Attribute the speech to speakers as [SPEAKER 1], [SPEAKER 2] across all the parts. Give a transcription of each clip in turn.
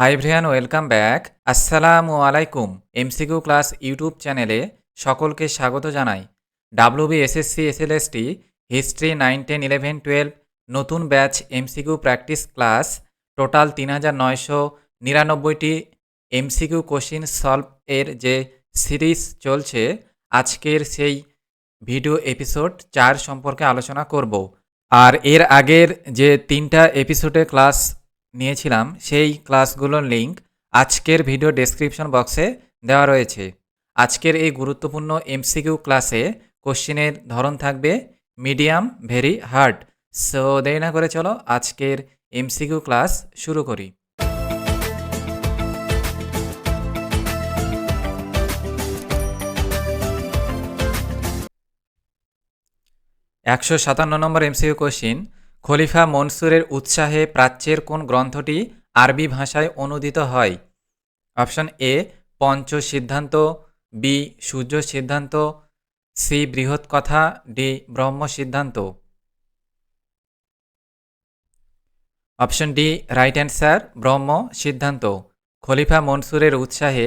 [SPEAKER 1] High ভ্রিয়ান welcome back আসসালামু আলাইকুম MCQ class YouTube চ্যানেলে সকলকে স্বাগত জানাই। WB SSC SLST history nine ten eleven twelve নতুন batch MCQ practice class total তিন হাজার নয়শো নিরানব্বইটি এমসিকিউ কোশ্চিন সলভ এর যে সিরিজ চলছে, আজকের সেই ভিডিও এপিসোড চার সম্পর্কে আলোচনা করব। আর এর আগের যে তিনটা এপিসোডে ক্লাস নিয়েছিলাম, সেই ক্লাসগুলোর লিংক আজকের ভিডিও ডেসক্রিপশন বক্সে দেওয়া রয়েছে। আজকের এই গুরুত্বপূর্ণ এমসিকিউ ক্লাসে কোশ্চিনের ধরন থাকবে মিডিয়াম ভেরি হার্ড। সো দেরি না করে চলো আজকের এমসিকিউ ক্লাস শুরু করি। একশো সাতান্ন নম্বর এমসিকিউ কোশ্চিন খলিফা মনসুরের উৎসাহে প্রাচ্যের কোন গ্রন্থটি আরবি ভাষায় অনুদিত হয়? অপশন এ, পঞ্চ সিদ্ধান্ত, বি, সূর্য সিদ্ধান্ত, সি, বৃহৎ কথা, ডি, ব্রহ্ম সিদ্ধান্ত। অপশন ডি, রাইট অ্যান্সার, ব্রহ্ম সিদ্ধান্ত। খলিফা মনসুরের উৎসাহে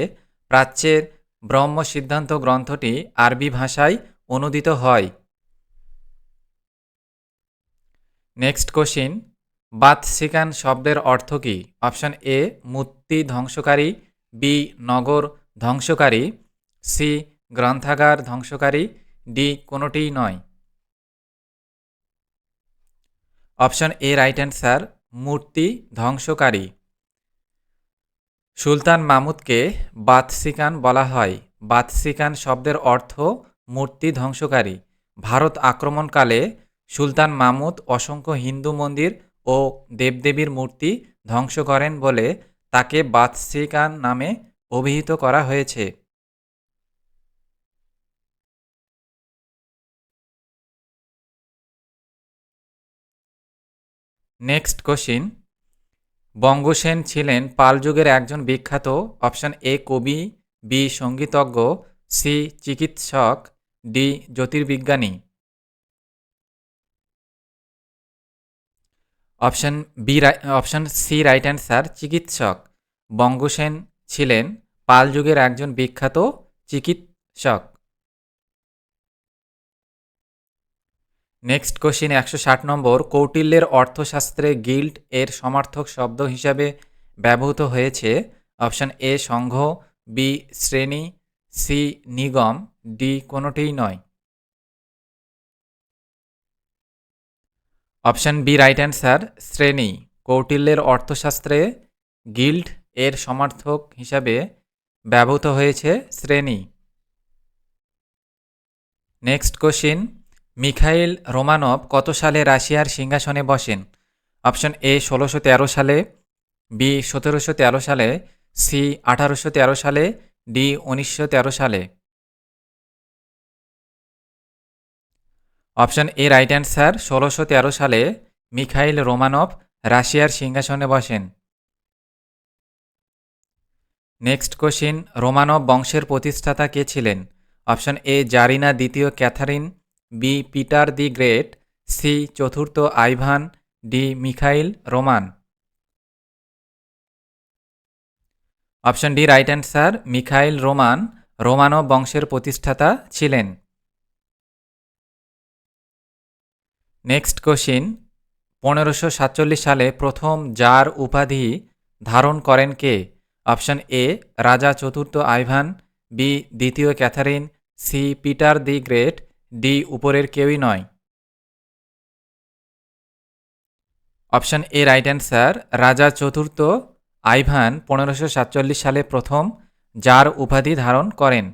[SPEAKER 1] প্রাচ্যের ব্রহ্ম সিদ্ধান্ত গ্রন্থটি আরবি ভাষায় অনুদিত হয়। নেক্সট কোশ্চিন বাতসিকান শব্দের অর্থ কী? অপশান এ মূর্তি ধ্বংসকারী। বি নগর ধ্বংসকারী। সি গ্রন্থাগার ধ্বংসকারী। ডি কোনোটিই নয়। অপশন এ রাইট অ্যান্সার মূর্তি ধ্বংসকারী। সুলতান মামুদকে বাতসিকান বলা হয়। বাতসিকান শব্দের অর্থ মূর্তি ধ্বংসকারী। ভারত আক্রমণকালে সুলতান মামুদ অসংখ্য হিন্দু মন্দির ও দেবদেবীর মূর্তি ধ্বংস করেন বলে তাকে বাদশিকান নামে অভিহিত করা হয়েছে। Next question. বঙ্গসেন ছিলেন পাল যুগের একজন বিখ্যাত অপশন এ কবি, বি সঙ্গীতজ্ঞ, সি চিকিৎসক, D জ্যোতির্বিজ্ঞানী। Option B option C right answer চিকিৎসক। বঙ্গসেন ছিলেন পাল যুগের একজন বিখ্যাত চিকিৎসক। নেক্সট কোশ্চিন একশো ষাট নম্বর। কৌটিল্যের অর্থশাস্ত্রে গিল্ড এর সমার্থক শব্দ হিসাবে ব্যবহৃত হয়েছে। অপশন এ, সংঘ, বি, শ্রেণি, সি, নিগম, ডি, কোনোটিই নয়। অপশন বি রাইট অ্যান্সার, শ্রেণি। কৌটিল্যের অর্থশাস্ত্রে গিল্ড এর সমার্থক হিসাবে ব্যবহৃত হয়েছে শ্রেণি। নেক্সট কোশ্চিন, মিখাইল রোমানভ কত সালে রাশিয়ার সিংহাসনে বসেন? অপশন এ, ষোলোশো তেরো সালে, বি, সতেরোশো তেরো সালে, সি, আঠারোশো তেরো সালে, ডি, উনিশশো তেরো সালে। অপশন এ রাইট অ্যান্সার ষোলোশো তেরো সালে মিখাইল রোমানভ রাশিয়ার সিংহাসনে বসেন। নেক্সট কোশ্চিন রোমানভ বংশের প্রতিষ্ঠাতা কে ছিলেন? অপশন এ, জারিনা দ্বিতীয় Catherine B Peter the Great C চতুর্থ Ivan D Mikhail Roman. Option D right answer Mikhail Roman, Romanov বংশের প্রতিষ্ঠাতা ছিলেন। নেক্সট কোশ্চিন পনেরোশো সাতচল্লিশ সালে প্রথম জার উপাধি ধারণ করেন কে? অপশন এ রাজা চতুর্থ আইভান। বি দ্বিতীয় Catherine. C Peter the Great. D উপরের কেউই নয়। অপশন এ রাইট অ্যান্সার রাজা চতুর্থ আইভান পনেরোশো সাতচল্লিশ সালে প্রথম জার উপাধি ধারণ করেন।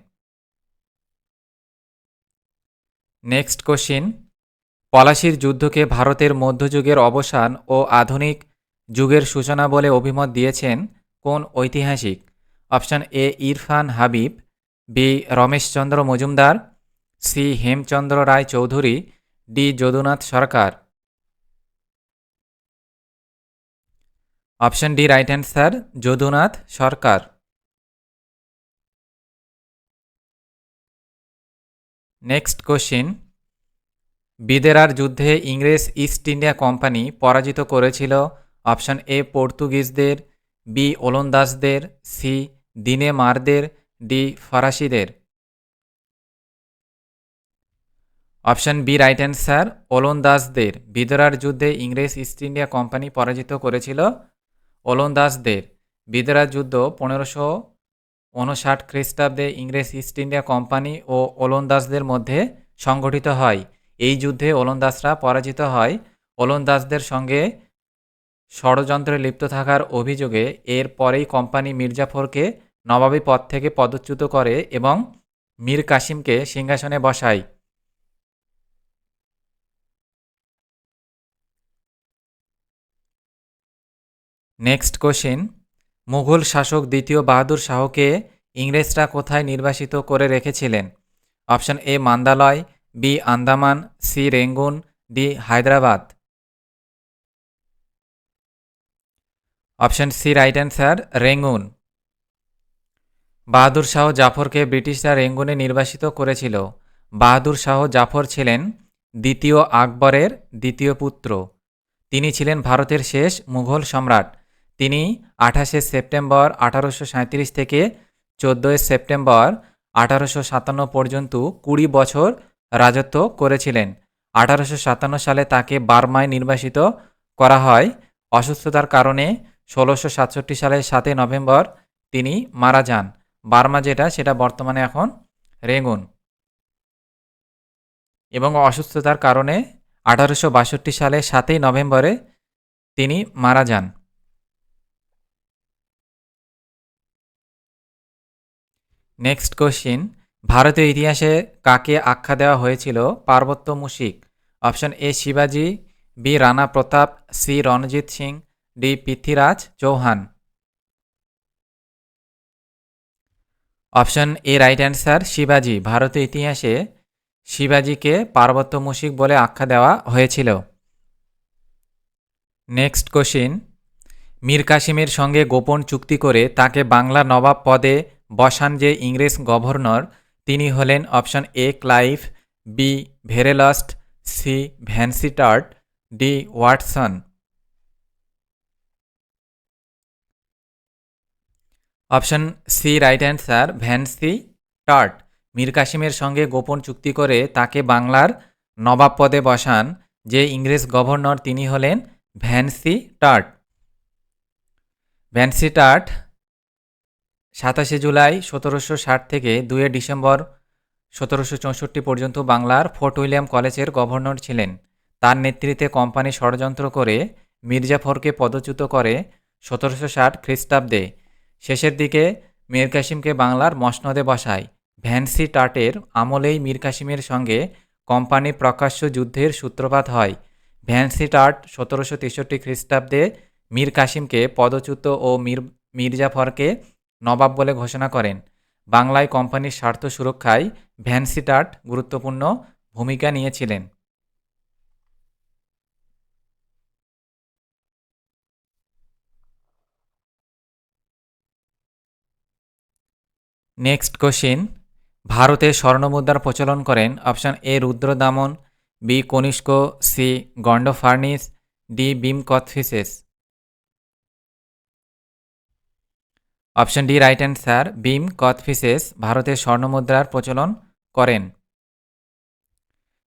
[SPEAKER 1] নেক্সট কোশ্চিন পলাশির যুদ্ধকে ভারতের মধ্যযুগের অবসান ও আধুনিক যুগের সূচনা বলে অভিমত দিয়েছেন কোন ঐতিহাসিক? Option A, Irfan Habib, B, Rameshchandra Majumdar, C, Hemchandra Ray Chaudhuri D, Jadunath Sarkar. Option D, right answer, Jadunath Sarkar. Next question বিদেরার যুদ্ধে ইংরেজ ইস্ট ইন্ডিয়া কোম্পানি পরাজিত করেছিল অপশন এ পর্তুগিজদের, বি ওলন্দাজদের, সি দিনে মারদের ডি ফরাসিদের। অপশন বি রাইট অ্যান্সার, ওলন্দাজদের। বিদরার যুদ্ধে ইংরেজ ইস্ট ইন্ডিয়া কোম্পানি পরাজিত করেছিল ওলন্দাজদের। বিদরার যুদ্ধ পনেরোশো উনষাট খ্রিস্টাব্দে ইংরেজ ইস্ট ইন্ডিয়া কোম্পানি ও ওলন্দাজদের মধ্যে সংগঠিত হয়। এই যুদ্ধে ওলন্দাজরা পরাজিত হয়। ওলন্দাজদের সঙ্গে ষড়যন্ত্রে লিপ্ত থাকার অভিযোগে এর পরেই কোম্পানি মির্জাফরকে নবাবী পদ থেকে পদচ্যুত করে এবং মীর কাসিমকে সিংহাসনে বসায়। Next question. মুঘল শাসক দ্বিতীয় বাহাদুর শাহকে ইংরেজরা কোথায় নির্বাসিত করে রেখেছিলেন? Option A, Mandalay B Andaman, C Rangoon, D Hyderabad. Option C right answer, Rangoon. Bahadur Shah জাফরকে ব্রিটিশরা রেঙ্গুনে নির্বাসিত করেছিল। বাহাদুর শাহ জাফর ছিলেন দ্বিতীয় আকবরের দ্বিতীয় পুত্র। তিনি ছিলেন ভারতের শেষ মুঘল সম্রাট। তিনি আঠাশে সেপ্টেম্বর আঠারোশো থেকে চোদ্দোই সেপ্টেম্বর আঠারোশো সাতান্ন পর্যন্ত কুড়ি বছর রাজত্ব করেছিলেন। আঠারোশো সাতান্ন সালে তাকে বার্মায় নির্বাসিত করা হয়। অসুস্থতার কারণে ষোলোশো সাতষট্টি সালের সাতই নভেম্বর তিনি মারা যান। বার্মা যেটা, সেটা বর্তমানে এখন রেঙ্গুন। এবং অসুস্থতার কারণে আঠারোশো বাষট্টি সালে সাতই নভেম্বরে তিনি মারা যান। নেক্সট কোশ্চিন ভারতীয় ইতিহাসে কাকে আখ্যা দেওয়া হয়েছিল পার্বত্য মুশিক? অপশন এ, শিবাজি, B, Rana Pratap, C, Ranjit Singh, D, Prithviraj Chauhan. Option A, right answer, শিবাজি। ভারতীয় ইতিহাসে শিবাজিকে পার্বত্য মুশিক বলে আখ্যা দেওয়া হয়েছিল। নেক্সট কোশ্চিন, মীর কাসিমের সঙ্গে গোপন চুক্তি করে তাকে বাংলা নবাব পদে বসান যে ইংরেজ গভর্নর তিনি হলেন option A Clive, B Verelst, C Vansittart D Watson. Option C right answer Vansittart Mir কাসিমের সঙ্গে গোপন চুক্তি করে তাকে বাংলার নবাব পদে বসান, যে ইংরেজ গভর্নর তিনি হলেন ভ্যানসি টার্ট ভ্যানসি টার্ট সাতাশে জুলাই সতেরোশো ষাট থেকে দুয়ে ডিসেম্বর সতেরোশো চৌষট্টি পর্যন্ত বাংলার ফোর্ট উইলিয়াম কলেজের গভর্নর ছিলেন। তার নেতৃত্বে কোম্পানি ষড়যন্ত্র করে মির্জাফরকে পদচ্যুত করে সতেরোশো ষাট খ্রিস্টাব্দে শেষের দিকে মীর কাসিমকে বাংলার মসনদে বসায়। ভ্যান্সি টাটের আমলেই মীর কাসিমের সঙ্গে কোম্পানি প্রকাশ্য যুদ্ধের সূত্রপাত হয়। ভ্যান্সি টাট সতেরোশো তেষট্টি খ্রিস্টাব্দে মীর কাসিমকে পদচ্যুত ও মীর, মির্জাফরকে নবাব বলে ঘোষণা করেন। বাংলায় কোম্পানির স্বার্থ সুরক্ষায় ভ্যানসিটাট গুরুত্বপূর্ণ ভূমিকা নিয়েছিলেন। Next question. ভারতে স্বর্ণমুদ্রার প্রচলন করেন option A Rudradaman, B Kanishka, C Gondophares, D Vima Kadphises option D right answer Vima Kadphises ভারতের স্বর্ণমুদ্রার প্রচলন করেন।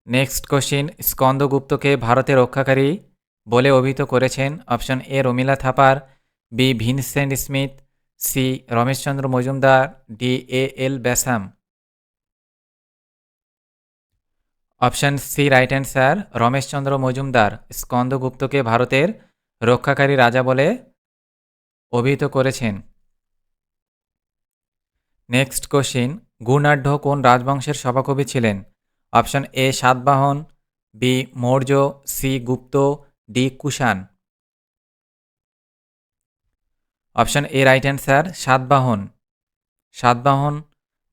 [SPEAKER 1] নেক্সট কোশ্চিন স্কন্দগুপ্তকে ভারতের রক্ষাকারী বলে অভিহিত করেছেন option A, Romila Thapar, B, Vincent Smith, C, Rameshchandra Majumdar, D, A, L Basham. Option C right answer Rameshchandra Majumdar, স্কন্দগুপ্তকে ভারতের রক্ষাকারী রাজা বলে অভিহিত করেছেন। নেক্সট কোশ্চিন গুণাঢ্য কোন রাজবংশের সভাকবি ছিলেন? Option A Satavahana B Maurya C Gupta D Kushan option A right answer Satavahana Satavahana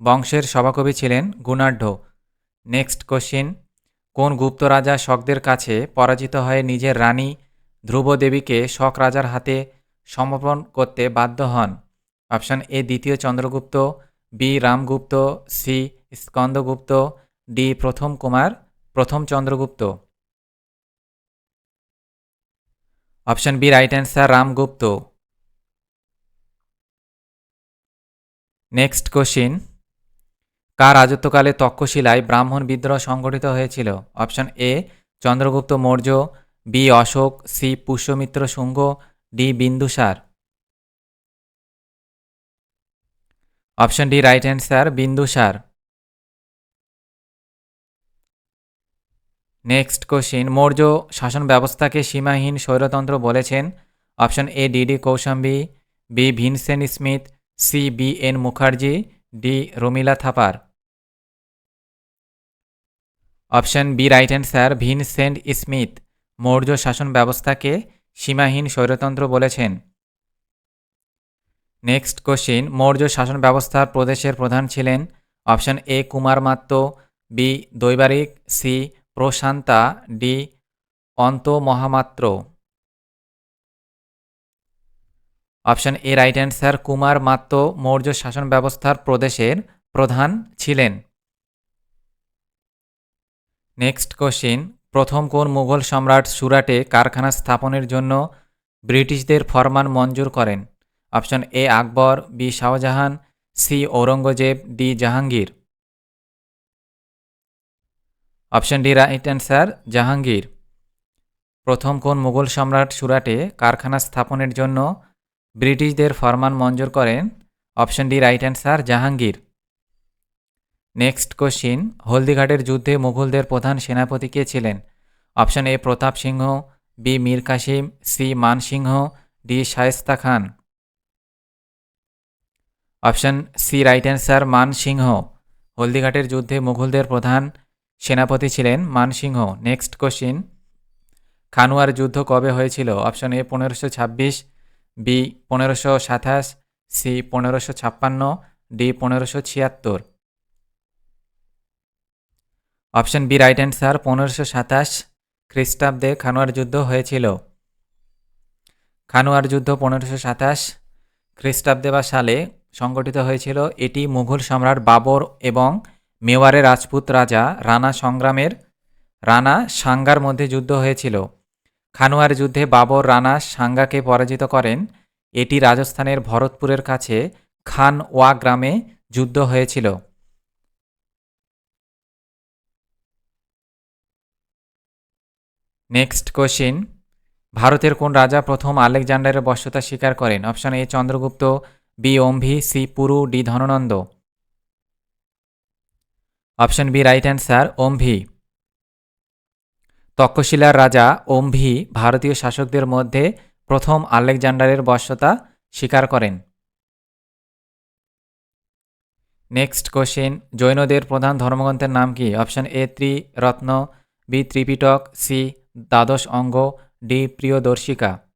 [SPEAKER 1] বংশের সভাকবি ছিলেন গুণাঢ্য নেক্সট কোশ্চিন কোন গুপ্ত রাজা শকদের কাছে পরাজিত হয়ে নিজের রানী ধ্রুবদেবীকে শক রাজার হাতে সমর্পণ করতে বাধ্য হন? অপশন এ দ্বিতীয় Chandragupta B Ramgupta, C Skandagupta, D প্রথম কুমার প্রথম Chandragupta. Option B right answer Ramgupta. Next question. কার রাজত্বকালে তক্ষশিলায় ব্রাহ্মণ বিদ্রোহ সংগঠিত হয়েছিল? Option A Chandragupta Maurya, B Ashoka, C Pushyamitra Shunga, D Bindusara. Option D right answer Bindusara next question Maurya শাসন ব্যবস্থাকে সীমাহীন স্বৈরতন্ত্র বলেছেন। Option A D D Kosambi B Vincent Smith C B N Mukherjee D Romila Thapar. Option B right answer Vincent Smith, Maurya শাসন ব্যবস্থাকে সীমাহীন স্বৈরতন্ত্র বলেছেন। নেক্সট কোশ্চিন মৌর্য শাসন ব্যবস্থার প্রদেশের প্রধান ছিলেন অপশন এ কুমার মাত্ত বি দৈবারিক সি প্রশান্তা ডি অন্ত মহামাত্র। অপশন এ রাইট অ্যান্সার কুমার মাত্ত, মৌর্য শাসন ব্যবস্থার প্রদেশের প্রধান ছিলেন। নেক্সট কোশ্চিন প্রথম কোন মুঘল সম্রাট সুরাটে কারখানা স্থাপনের জন্য ব্রিটিশদের ফরমান মঞ্জুর করেন? Option A Akbar, B Shahjahan, C Aurangzeb, D Jahangir. Option D right answer, Jahangir. প্রথম কোন মুঘল সম্রাট সুরাটে কারখানা স্থাপনের জন্য ব্রিটিশদের ফরমান মঞ্জুর করেন? Option D right answer, Jahangir. Next question, হলদিঘাটের যুদ্ধে মুঘলদের প্রধান সেনাপতি কে ছিলেন? Option A Pratap Singh, B Mir Kasim, C Man Singh, D Shaista Khan. Option C right answer Man Singh. হলদিঘাটের যুদ্ধে মুঘলদের প্রধান সেনাপতি ছিলেন মান সিংহ। Next question. খানুয়ার যুদ্ধ কবে হয়েছিল? অপশন এ পনেরোশো ছাব্বিশ, বি পনেরোশো সাতাশ, সি পনেরোশো ছাপ্পান্ন, ডি পনেরোশো ছিয়াত্তর। অপশন বি রাইট অ্যান্সার পনেরোশো সাতাশ, খ্রিস্টাব্দে খানোয়ার যুদ্ধ হয়েছিল। খানোয়ার যুদ্ধ পনেরোশো সাতাশ, খ্রিস্টাব্দে বা সালে সংগঠিত হয়েছিল। এটি মুঘল সম্রাট বাবর এবং মেওয়ারের রাজপুত রাজা রানা সংগ্রামের, রানা সাঙ্গার মধ্যে যুদ্ধ হয়েছিল। খানোয়ার যুদ্ধে বাবর রানা সাঙ্গাকে পরাজিত করেন। এটি রাজস্থানের ভরতপুরের কাছে খান ওয়া গ্রামে যুদ্ধ হয়েছিল। Next question. ভারতের কোন রাজা প্রথম আলেকজান্ডারের বশ্যতা স্বীকার করেন? Option A Chandragupta B Ambhi C Puru D Dhanananda option B right answer Ambhi তক্ষশিলার রাজা অম্ভি ভারতীয় শাসকদের মধ্যে প্রথম আলেকজান্ডারের বশ্যতা স্বীকার করেন। নেক্সট কোশ্চেন জৈনদের প্রধান ধর্মগ্রন্থের নাম কি? Option A ত্রিরত্ন B Tripitaka C Dwadash Anga D Priyadarshika.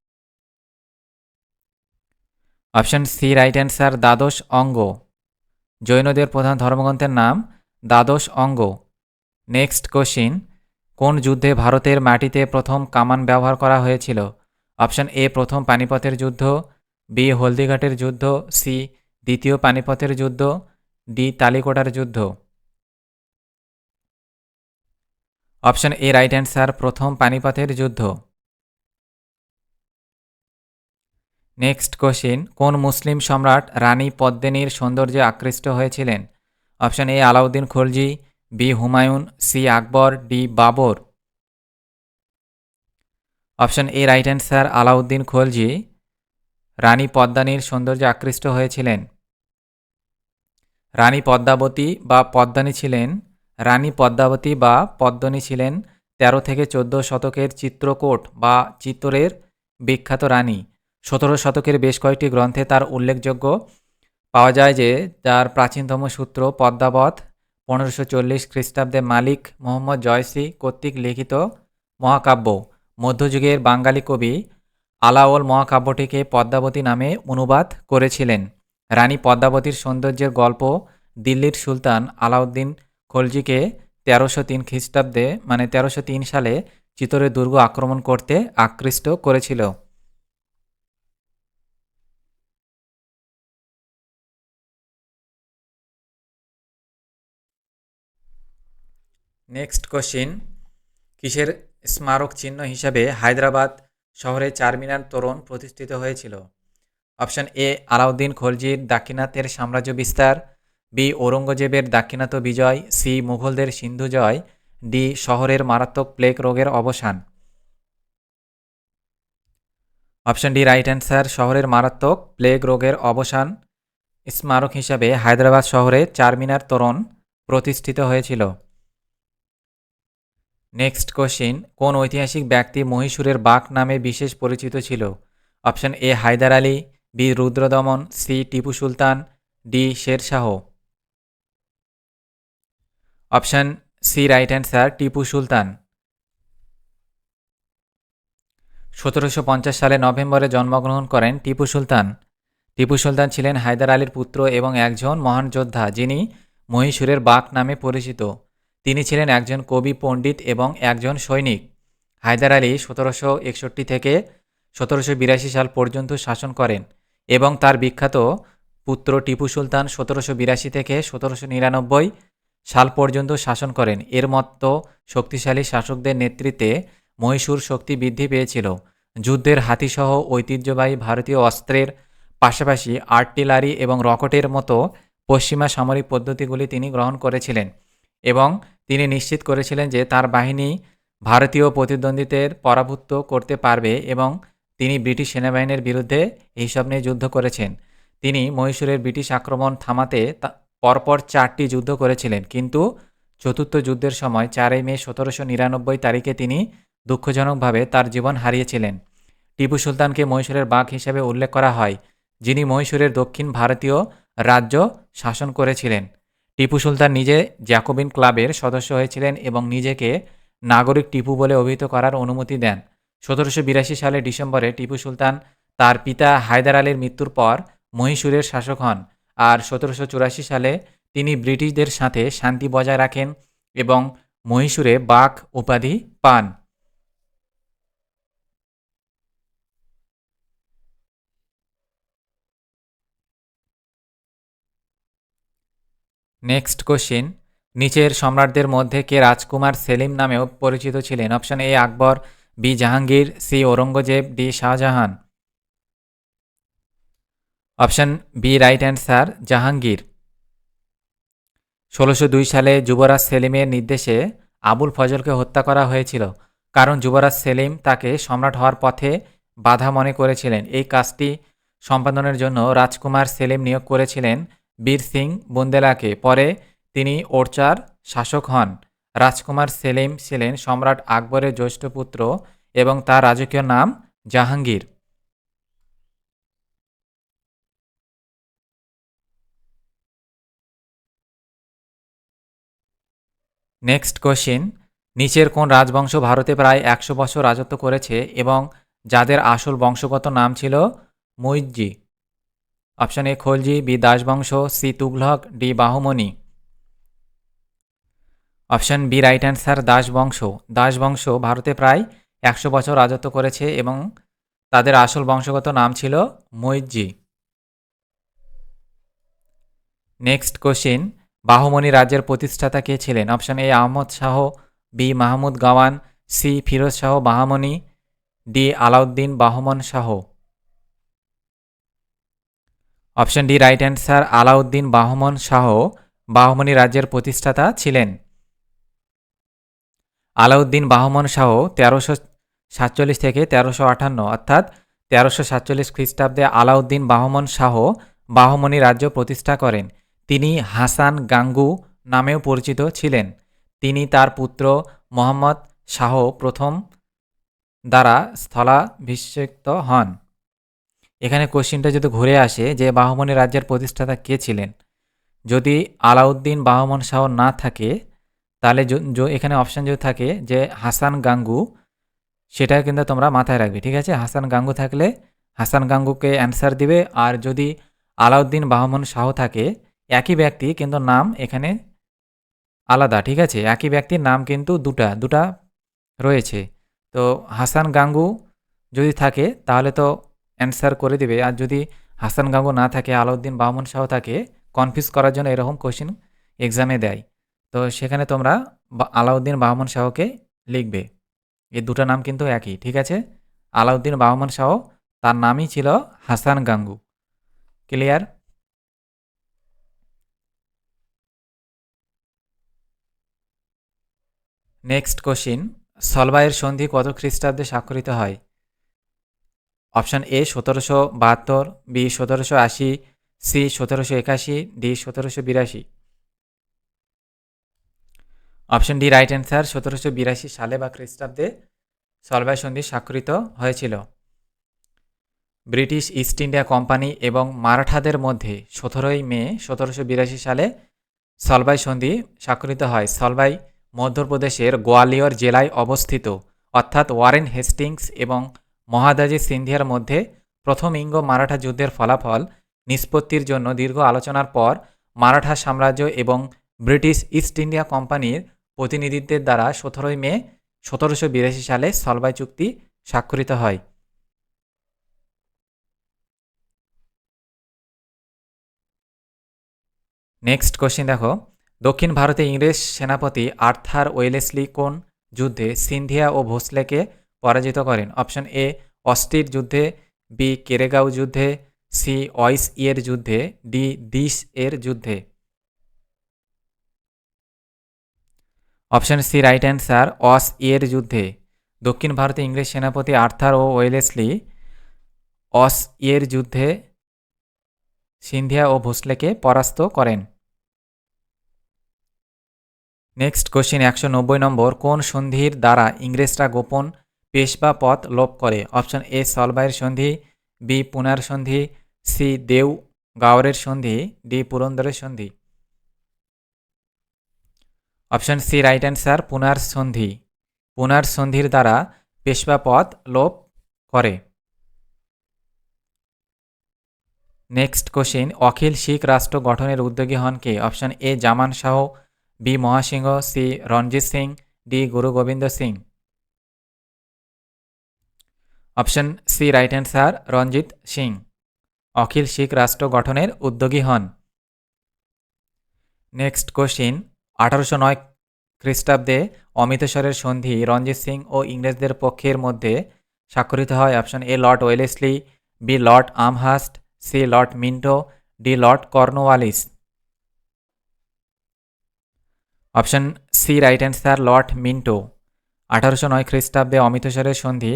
[SPEAKER 1] Option C right answer Dwadash Anga. জৈনদের প্রধান ধর্মগ্রন্থের নাম দ্বাদশ অঙ্গ। নেক্সট কোশ্চিন কোন যুদ্ধে ভারতের মাটিতে প্রথম কামান ব্যবহার করা হয়েছিল? অপশন এ প্রথম পানিপথের যুদ্ধ। বি হলদিঘাটের যুদ্ধ। সি দ্বিতীয় পানিপথের যুদ্ধ। ডি তালিকোটার যুদ্ধ। অপশন এ রাইট অ্যান্সার প্রথম পানিপথের যুদ্ধ। নেক্সট কোশ্চিন কোন মুসলিম সম্রাট রানী পদ্মিনীর সৌন্দর্যে আকৃষ্ট হয়েছিলেন? Option A Alauddin Khalji B Humayun C Akbar D Babur. Option A right answer Alauddin Khalji, Rani পদ্মানীর সৌন্দর্যে আকৃষ্ট হয়েছিলেন। রানী পদ্মাবতী বা পদ্মানী ছিলেন, রানী পদ্মাবতী বা পদ্মনী ছিলেন তেরো থেকে চোদ্দ শতকের চিত্রকোট বা চিত্তরের বিখ্যাত রানী। সতেরো শতকের বেশ কয়েকটি গ্রন্থে তার উল্লেখযোগ্য পাওয়া যায় যে যার প্রাচীনতম সূত্র পদ্মাবধ পনেরোশো চল্লিশ খ্রিস্টাব্দে মালিক মোহাম্মদ জয়সি কর্তৃক লিখিত মহাকাব্য। মধ্যযুগের বাঙালি কবি আলাওল মহাকাব্যটিকে পদ্মাবতী নামে অনুবাদ করেছিলেন। রানী পদ্মাবতীর সৌন্দর্যের গল্প দিল্লির সুলতান আলাউদ্দিন খলজিকে তেরোশো তিন খ্রিস্টাব্দে মানে তেরোশো তিন সালে চিতরের দুর্গ আক্রমণ করতে আকৃষ্ট করেছিল। নেক্সট কোশ্চিন কিসের স্মারক চিহ্ন হিসাবে হায়দ্রাবাদ শহরে চারমিনার তোরণ প্রতিষ্ঠিত হয়েছিল? অপশন এ আলাউদ্দিন খলজির দাক্ষিণাত্যের সাম্রাজ্য বিস্তার বি ঔরঙ্গজেবের দাক্ষিণাত্য বিজয় সি মুঘলদের সিন্ধু জয় ডি শহরের মারাত্মক প্লেগ রোগের অবসান। অপশন ডি রাইট অ্যান্সার শহরের মারাত্মক প্লেগ রোগের অবসান। স্মারক হিসাবে হায়দ্রাবাদ শহরে চারমিনার তোরণ প্রতিষ্ঠিত হয়েছিল। নেক্সট কোশ্চিন কোন ঐতিহাসিক ব্যক্তি মহীশূরের বাঘ নামে বিশেষ পরিচিত ছিল? Option A Haidar Ali B Rudradaman C Tipu Sultan D Sher Shah option C right answer Tipu Sultan. সতেরোশো পঞ্চাশ সালে নভেম্বরে জন্মগ্রহণ করেন টিপু সুলতান। টিপু সুলতান ছিলেন হায়দার আলীর পুত্র এবং একজন মহান যোদ্ধা যিনি মহীশূরের বাঘ নামে পরিচিত। তিনি ছিলেন একজন কবি, পণ্ডিত এবং একজন সৈনিক। হায়দার আলী সতেরোশো একষট্টি থেকে সতেরোশো বিরাশি সাল পর্যন্ত শাসন করেন এবং তার বিখ্যাত পুত্র টিপু সুলতান সতেরোশো বিরাশি থেকে সতেরোশো নিরানব্বই সাল পর্যন্ত শাসন করেন। এর মতো শক্তিশালী শাসকদের নেতৃত্বে মহীশূর শক্তি বৃদ্ধি পেয়েছিল। যুদ্ধের হাতিসহ ঐতিহ্যবাহী ভারতীয় অস্ত্রের পাশাপাশি আর্টিলারি এবং রকেটের মতো পশ্চিমা সামরিক পদ্ধতিগুলি তিনি গ্রহণ করেছিলেন। এবং তিনি নিশ্চিত করেছিলেন যে তার বাহিনী ভারতীয় প্রতিদ্বন্দ্বীদের পরাভূত করতে পারবে এবং তিনি ব্রিটিশ সেনাবাহিনীর বিরুদ্ধে এইসব নিয়ে যুদ্ধ করেছেন। তিনি মহীশূরের ব্রিটিশ আক্রমণ থামাতে পরপর চারটি যুদ্ধ করেছিলেন, কিন্তু চতুর্থ যুদ্ধের সময় চারই মে সতেরোশো নিরানব্বই তারিখে তিনি দুঃখজনকভাবে তার জীবন হারিয়েছিলেন। টিপু সুলতানকে মহীশূরের বাঘ হিসেবে উল্লেখ করা হয়, যিনি মহীশূরের দক্ষিণ ভারতীয় রাজ্য শাসন করেছিলেন। টিপু সুলতান নিজে জ্যাকোবিন ক্লাবের সদস্য হয়েছিলেন এবং নিজেকে নাগরিক টিপু বলে অভিহিত করার অনুমতি দেন। সতেরোশো বিরাশি সালের ডিসেম্বরে টিপু সুলতান তার পিতা হায়দার আলীর মৃত্যুর পর মহীশূরের শাসক হন আর সতেরোশো চুরাশি সালে তিনি ব্রিটিশদের সাথে শান্তি বজায় রাখেন এবং মহীশূরে বাঘ উপাধি পান। নেক্সট কোশ্চিন নিচের সম্রাটদের মধ্যে কে রাজকুমার সেলিম নামেও পরিচিত ছিলেন? Option A Akbar B Jahangir C Aurangzeb D Shahjahan. Option B right answer Jahangir. ষোলোশো দুই সালে যুবরাজ সেলিমের নির্দেশে আবুল ফজলকে হত্যা করা হয়েছিল, কারণ যুবরাজ সেলিম তাকে সম্রাট হওয়ার পথে বাধা মনে করেছিলেন। এই কাজটি সম্পাদনের জন্য রাজকুমার সেলিম নিয়োগ করেছিলেন বীর সিং বুন্দেলাকে পরে তিনি ওরচার শাসক হন। রাজকুমার সেলিম ছিলেন সম্রাট আকবরের জ্যৈষ্ঠ পুত্র এবং তার রাজকীয় নাম জাহাঙ্গীর। নেক্সট কোশ্চিন নিচের কোন রাজবংশ ভারতে প্রায় একশো বছর রাজত্ব করেছে এবং যাদের আসল বংশগত নাম ছিল Muizzi option A Khalji, B দাসবংশ, C Tughlaq, D Bahmani. Option B right answer, দাসবংশ। দাসবংশ ভারতে প্রায় একশো বছর রাজত্ব করেছে এবং তাদের আসল বংশগত নাম ছিল মৈজি নেক্সট কোশ্চিন, বাহুমণি রাজ্যের প্রতিষ্ঠাতা কে ছিলেন? Option A Ahmad Shah, B Mahmud Gawan, C Firoz Shah Bahmani, D Alauddin Bahman Shah. Option D right answer Alauddin Bahman Shah Bahmani রাজ্যের প্রতিষ্ঠাতা ছিলেন। আলাউদ্দিন বাহমন শাহ তেরোশো সাতচল্লিশ থেকে তেরোশো আটান্ন, অর্থাৎ তেরোশো সাতচল্লিশ খ্রিস্টাব্দে আলাউদ্দিন বাহমন শাহ বাহমনি রাজ্য প্রতিষ্ঠা করেন। তিনি হাসান গাঙ্গু নামেও পরিচিত ছিলেন। তিনি তার পুত্র মোহাম্মদ শাহ প্রথম দ্বারা স্থলাভিষিক্ত হন। এখানে কোশ্চিনটা যদি ঘুরে আসে যে বাহমনি রাজ্যের প্রতিষ্ঠাতা কে ছিলেন? যদি আলাউদ্দিন বাহমন শাহ না থাকে, তাহলে এখানে অপশান যদি থাকে যে হাসান গাঙ্গু, সেটা কিন্তু তোমরা মাথায় রাখবে, ঠিক আছে? হাসান গাঙ্গু থাকলে হাসান গাঙ্গুকে অ্যান্সার দিবে, আর যদি আলাউদ্দিন বাহমন শাহ থাকে, একই ব্যক্তি কিন্তু নাম এখানে আলাদা, ঠিক আছে? একই ব্যক্তির নাম কিন্তু দুটা দুটা রয়েছে। তো হাসান গাঙ্গু যদি থাকে, তাহলে তো অ্যান্সার করে দিবে। আর যদি হাসান গাঙ্গু না থাকে, আলাউদ্দিন বাহমন শাহ থাকে কনফিউজ করার জন্য এরকম কোশ্চেন এক্সামে দেয়। তো সেখানে তোমরা আলাউদ্দিন বাহমন শাহকে লিখবে। এই দুটো নাম কিন্তু একই, ঠিক আছে? আলাউদ্দিন বাহমন শাহ, তার নামই ছিল Hasan Gangu. Clear next question সলবাইয়ের সন্ধি কত খ্রিস্টাব্দে স্বাক্ষরিত হয়? অপশান এ সতেরোশো বাহাত্তর, বি সতেরোশো আশি, সি সতেরোশো একাশি, ডি সতেরোশো বিরাশি। অপশন ডি রাইট অ্যান্সার, সতেরোশো বিরাশি সালে বা খ্রিস্টাব্দে সলবাই সন্ধি স্বাক্ষরিত হয়েছিল। ব্রিটিশ ইস্ট ইন্ডিয়া কোম্পানি এবং মারাঠাদের মধ্যে সতেরোই মে সতেরোশো বিরাশি সালে সলবাই সন্ধি স্বাক্ষরিত হয়। সলবাই মধ্যপ্রদেশের গোয়ালিয়র জেলায় অবস্থিত, অর্থাৎ ওয়ারেন হেস্টিংস এবং মহাদাজি সিন্ধিয়ার মধ্যে প্রথম ইঙ্গ মারাঠা যুদ্ধের ফলাফল নিষ্পত্তির জন্য দীর্ঘ আলোচনার পর মারাঠা সাম্রাজ্য এবং ব্রিটিশ ইস্ট ইন্ডিয়া কোম্পানির প্রতিনিধিত্বের দ্বারা সতেরোই মে সতেরোশো বিরাশি সালে সলবাই চুক্তি স্বাক্ষরিত হয়। নেক্সট কোশ্চিন দেখো। দক্ষিণ ভারতে ইংরেজ সেনাপতি আর্থার ওয়েলেসলি কোন যুদ্ধে সিন্ধিয়া ও ভোসলেকে পরাজিত করেন। অপশন এ অস্টির যুদ্ধে, বি, কেরেগাঁও যুদ্ধে, সি, ওয়াইস ইয়ের যুদ্ধে, ডি, দিস এর যুদ্ধে। অপশন সি, রাইট অ্যান্সার অস ইয়ের যুদ্ধে। দক্ষিণ ভারতে ইংরেজ সেনাপতি আর্থার ও ওয়েলেসলি অস ইয়ের যুদ্ধে সিন্ধিয়া ও ভোসলেকে পরাস্ত করেন। নেক্সট কোশ্চিন, একশো নব্বই নম্বর, কোন সন্ধির দ্বারা ইংরেজরা গোপন পেশবা পথ লোপ করে। অপশন এ, সলবাইয়ের সন্ধি, বি, পুনার সন্ধি, সি দেও গাওরের সন্ধি, ডি, পুরন্দরের সন্ধি। অপশন সি, রাইট অ্যান্সার, পুনার সন্ধি। পুনার সন্ধির দ্বারা পেশবা পথ লোপ করে। নেক্সট কোশ্চিন, অখিল শিখ রাষ্ট্র গঠনের উদ্যোগী হন কে? Option A, Zaman Shah, B, Maha Singh, C, Ranjit Singh, D, Guru Gobind Singh. Option C right answer Ranjit Singh. অখিল শিখ রাষ্ট্র গঠনের উদ্যোগী হন। নেক্সট কোশ্চিন আঠারোশো নয় খ্রিস্টাব্দে অমিতসরের সন্ধি রঞ্জিত সিং ও ইংরেজদের পক্ষের মধ্যে স্বাক্ষরিত হয়। Option A, Lord Wellesley, B, Lord Amherst, C, Lord Minto, D, Lord Cornwallis option C right answer Lord Minto. আঠারোশো নয় খ্রিস্টাব্দে অমিতসরের সন্ধি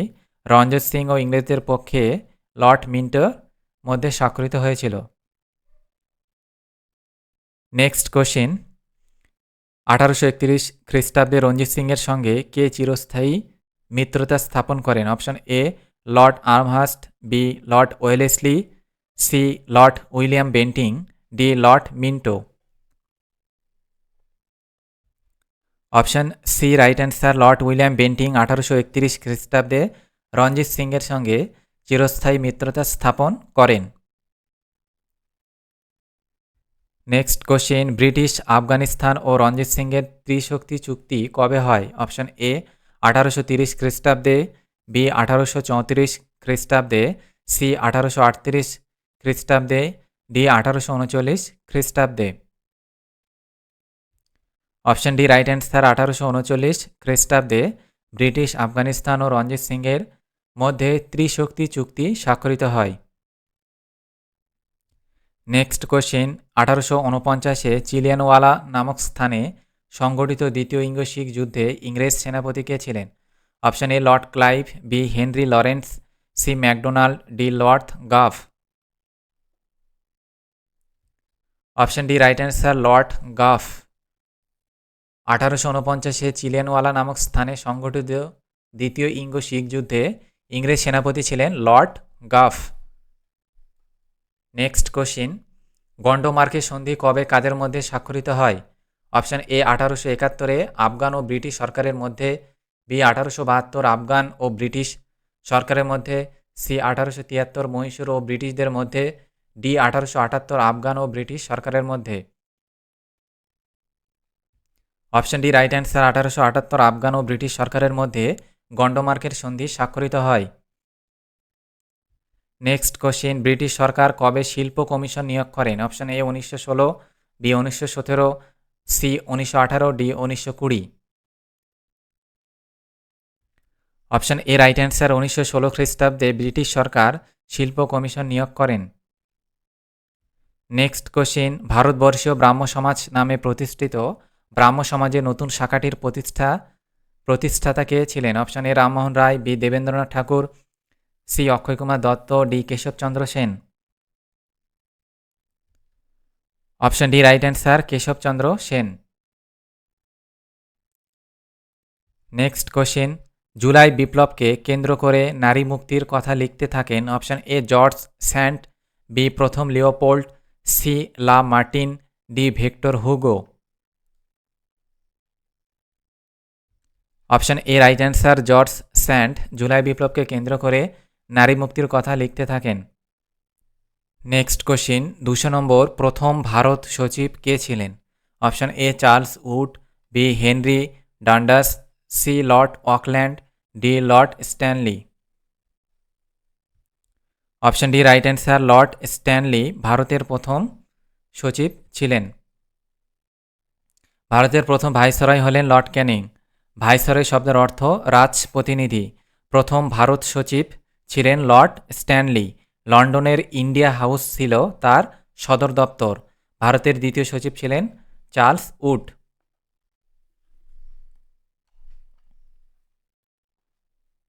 [SPEAKER 1] রঞ্জিত সিং ও ইংরেজদের পক্ষে লর্ড মিন্টোর মধ্যে স্বাক্ষরিত হয়েছিল। Next question. আঠারোশো একত্রিশ খ্রিস্টাব্দে রঞ্জিত সিংয়ের সঙ্গে কে চিরস্থায়ী মিত্রতা স্থাপন করেন? Option A, Lord Amherst B Lord Wellesley C Lord William Bentinck D Lord Minto. Option C, right answer, Lord William Bentinck, আঠারোশো একত্রিশ খ্রিস্টাব্দে রঞ্জিত সিংয়ের সঙ্গে চিরস্থায়ী মিত্রতা স্থাপন করেন। নেক্সট কোশ্চেন, ব্রিটিশ, আফগানিস্তান ও রঞ্জিত সিংয়ের ত্রিশক্তি চুক্তি কবে হয়? অপশন এ, আঠারোশো তিরিশ খ্রিস্টাব্দে, বি, আঠারোশো চৌত্রিশ খ্রিস্টাব্দে, সি, আঠারোশো আটত্রিশ খ্রিস্টাব্দে, ডি, আঠারোশো উনচল্লিশ খ্রিস্টাব্দে। অপশন ডি, রাইট অ্যান্সার, আঠারোশো উনচল্লিশ খ্রিস্টাব্দে, ব্রিটিশ, আফগানিস্তান ও রঞ্জিত সিংয়ের মধ্যে ত্রিশক্তি চুক্তি স্বাক্ষরিত হয়। নেক্সট কোশ্চেন আঠারোশো উনপঞ্চাশে চিলিয়ানওয়ালা নামক স্থানে সংগঠিত দ্বিতীয় ইঙ্গ শিখ যুদ্ধে ইংরেজ সেনাপতি কে ছিলেন? Option A Lord Clive B Henry Lawrence C Macdonald D Lord Gough option D right answer Lord Gough আঠারোশো উনপঞ্চাশে চিলেনওয়ালা নামক স্থানে সংগঠিত দ্বিতীয় ইঙ্গ শিখ যুদ্ধে ইংরেজ সেনাপতি ছিলেন লর্ড গাফ। নেক্সট কোশ্চিন গন্ডমার্কের সন্ধি কবে কাদের মধ্যে স্বাক্ষরিত হয়? অপশান এ, আঠারোশো একাত্তরে, আফগান ও ব্রিটিশ সরকারের মধ্যে, বি, আঠারোশো বাহাত্তর, আফগান ও ব্রিটিশ সরকারের মধ্যে, সি, আঠারোশো তিয়াত্তর, মহীশূর ও ব্রিটিশদের মধ্যে, ডি, আঠারোশো আটাত্তর, আফগান ও ব্রিটিশ সরকারের মধ্যে। অপশন ডি, রাইট অ্যান্সার, আঠারোশো আটাত্তর, আফগান ও ব্রিটিশ সরকারের মধ্যে গন্ডমার্কের সন্ধি স্বাক্ষরিত হয়। নেক্সট কোশ্চেন ব্রিটিশ সরকার কবে শিল্প কমিশন নিয়োগ করেন? অপশন এ উনিশশো ষোলো বি উনিশশো সতেরো সি উনিশশো আঠারো ডি উনিশশো কুড়ি। অপশন এ রাইট অ্যান্সার উনিশশো ষোলো খ্রিস্টাব্দে ব্রিটিশ সরকার শিল্প কমিশন নিয়োগ করেন। নেক্সট কোশ্চিন ভারতবর্ষীয় ব্রাহ্ম সমাজ নামে প্রতিষ্ঠিত ব্রাহ্ম সমাজের নতুন শাখাটির প্রতিষ্ঠা প্রতিষ্ঠাতা কে ছিলেন? Option A, Rammohan Roy, B, Debendranath Tagore, C, Akshay Kumar Datta, D Keshab Chandra Sen. Option D, right answer Keshab Chandra Sen. Next question, July বিপ্লবকে কেন্দ্র করে নারী মুক্তির কথা লিখতে থাকেন option A, George Sand, B, প্রথম Leopold, C, Lamartine, D, Victor Hugo. Option A right answer George Sand July বিপ্লবকে কেন্দ্র করে নারী মুক্তির কথা লিখতে থাকেন। নেক্সট কোশ্চিন দুশো নম্বর, প্রথম ভারত সচিব কে ছিলেন? Option A Charles Wood B Henry Dundas C Lord Auckland D Lord Stanley option D right answer Lord Stanley ভারতের প্রথম সচিব ছিলেন। ভারতের প্রথম ভাইসরয় হলেন লর্ড ক্যানিং ভাইসরয় শব্দের অর্থ রাজ প্রতিনিধি প্রথম ভারত সচিব ছিলেন লর্ড স্ট্যানলি। লন্ডনের ইন্ডিয়া হাউস ছিল তার সদর দপ্তর। ভারতের দ্বিতীয় সচিব ছিলেন চার্লস উড।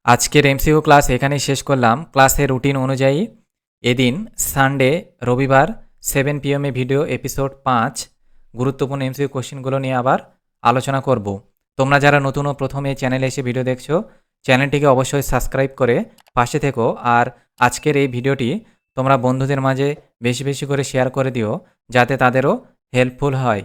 [SPEAKER 1] আজকের এমসিও ক্লাস এখানেই শেষ করলাম। ক্লাসের রুটিন অনুযায়ী এদিন সানডে, রবিবার, সেভেন পিএমে ভিডিও এপিসোড পাঁচ গুরুত্বপূর্ণ এমসিও কোশ্চেনগুলো নিয়ে আবার আলোচনা করব। তোমরা যারা নতুন ও প্রথম এই চ্যানেলে এসে ভিডিও দেখছ, চ্যানেলটিকে অবশ্যই সাবস্ক্রাইব করে পাশে থেকো। আর আজকের এই ভিডিওটি তোমরা বন্ধুদের মাঝে বেশি বেশি করে শেয়ার করে দিও, যাতে তাদেরও হেল্পফুল হয়।